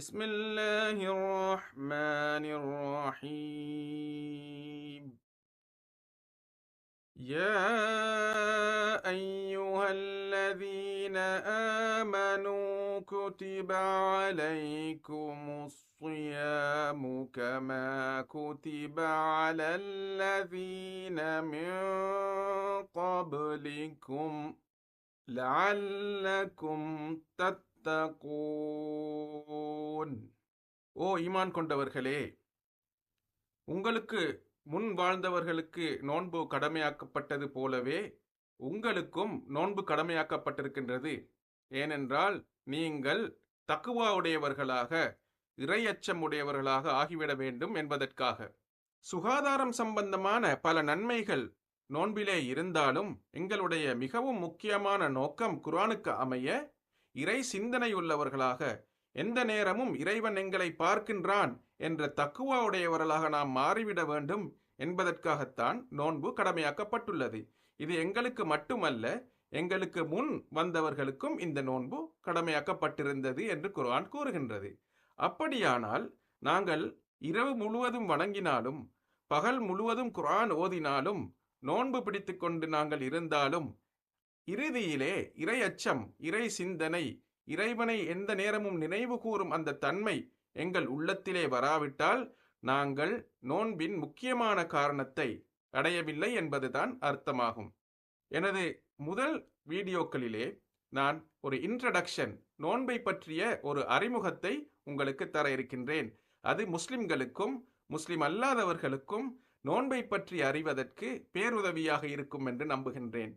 بسم الله الرحمن الرحيم. يا أيها الذين آمنوا كتب عليكم الصيام كما كتب على الذين من قبلكم لعلكم تتقون. ஓ ஈமான் கொண்டவர்களே. உங்களுக்கு முன் வாழ்ந்தவர்களுக்கு நோன்பு கடமையாக்கப்பட்டது போலவே உங்களுக்கும் நோன்பு கடமையாக்கப்பட்டிருக்கின்றது. ஏனென்றால் நீங்கள் தக்குவா உடையவர்களாக இறையச்சம் உடையவர்களாக ஆகிவிட வேண்டும் என்பதற்காக. சுகாதாரம் சம்பந்தமான பல நன்மைகள் நோன்பிலே இருந்தாலும் எங்களுடைய மிகவும் முக்கியமான நோக்கம் குரானுக்கு அமைய இறை சிந்தனையுள்ளவர்களாக எந்த நேரமும் இறைவன் எங்களை பார்க்கின்றான் என்ற தக்குவா உடையவர்களாக நாம் மாறிவிட வேண்டும் என்பதற்காகத்தான் நோன்பு கடமையாக்கப்பட்டுள்ளது. இது எங்களுக்கு மட்டுமல்ல எங்களுக்கு முன் வந்தவர்களுக்கும் இந்த நோன்பு கடமையாக்கப்பட்டிருந்தது என்று குர்ஆன் கூறுகின்றது. அப்படியானால் நாங்கள் இரவு முழுவதும் வணங்கினாலும் பகல் முழுவதும் குரான் ஓதினாலும் நோன்பு பிடித்துக்கொண்டு நாங்கள் இருந்தாலும் இறுதியிலே இறை அச்சம் இறை சிந்தனை இறைவனை எந்த நேரமும் நினைவு கூறும் அந்த தன்மை எங்கள் உள்ளத்திலே வராவிட்டால் நாங்கள் நோன்பின் முக்கியமான காரணத்தை அடையவில்லை என்பதுதான் அர்த்தமாகும். எனது முதல் வீடியோக்களிலே நான் ஒரு இன்ட்ரடக்ஷன் நோன்பை பற்றிய ஒரு அறிமுகத்தை உங்களுக்கு தர இருக்கின்றேன். அது முஸ்லிம்களுக்கும் முஸ்லிம் அல்லாதவர்களுக்கும் நோன்பை பற்றி அறிவதற்கு பேருதவியாக இருக்கும் என்று நம்புகின்றேன்.